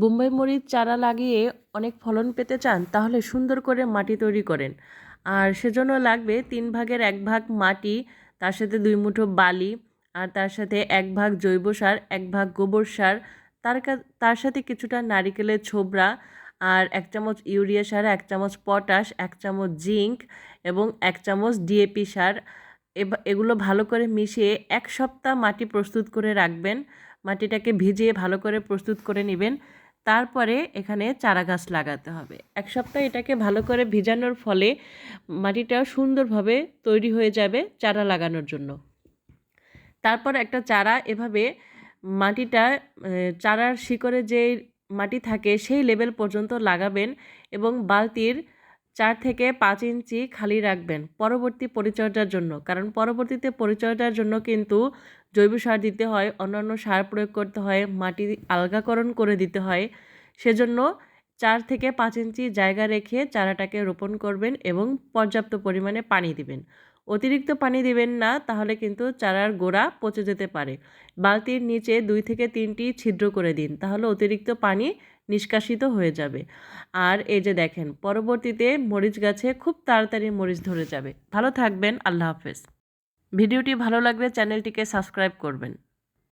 বোম্বাই মরিচ চারা লাগিয়ে অনেক ফলন পেতে চান, তাহলে সুন্দর করে মাটি তৈরি করেন। আর সেজন্য লাগবে তিন ভাগের এক ভাগ মাটি, তার সাথে দুই মুঠো বালি, আর তার সাথে এক ভাগ জৈব সার, এক ভাগ গোবর সার, তার তার সাথে কিছুটা নারিকেলের ছোবড়া, আর এক চামচ ইউরিয়া সার, এক চামচ পটাশ, এক চামচ জিঙ্ক এবং এক চামচ ডিএপি সার। এগুলো ভালো করে মিশিয়ে এক সপ্তাহ মাটি প্রস্তুত করে রাখবেন। মাটিটাকে ভিজিয়ে ভালো করে প্রস্তুত করে নেবেন। তারপরে এখানে চারা গাছ লাগাতে হবে। এক সপ্তাহ এটাকে ভালো করে ভিজানোর ফলে মাটিটা সুন্দরভাবে তৈরি হয়ে যাবে চারা লাগানোর জন্য। তারপর একটা চারা এভাবে মাটিটা চারার শিকড়ে যে মাটি থাকে সেই লেভেল পর্যন্ত লাগাবেন এবং বালতির চার থেকে পাঁচ ইঞ্চি খালি রাখবেন পরবর্তী পরিচর্যার জন্য। কারণ পরবর্তীতে পরিচর্যার জন্য কিন্তু জৈব সার দিতে হয়, অন্যান্য সার প্রয়োগ করতে হয়, মাটি আলগাকরণ করে দিতে হয়। সেজন্য চার থেকে পাঁচ ইঞ্চি জায়গা রেখে চারাটাকে রোপণ করবেন এবং পর্যাপ্ত পরিমাণে পানি দিবেন। অতিরিক্ত পানি দিবেন না, তাহলে কিন্তু চারার গোড়া পচে যেতে পারে। বালতির নিচে দুই থেকে তিনটি ছিদ্র করে দিন, তাহলে অতিরিক্ত পানি নিষ্কাশিত হয়ে যাবে। আর এই যে দেখেন, পরবর্তীতে মরিচ গাছে খুব তাড়াতাড়ি মরিচ ধরে যাবে। ভালো থাকবেন, আল্লাহ হাফেজ। ভিডিওটি ভালো লাগলে চ্যানেলটিকে সাবস্ক্রাইব করবেন।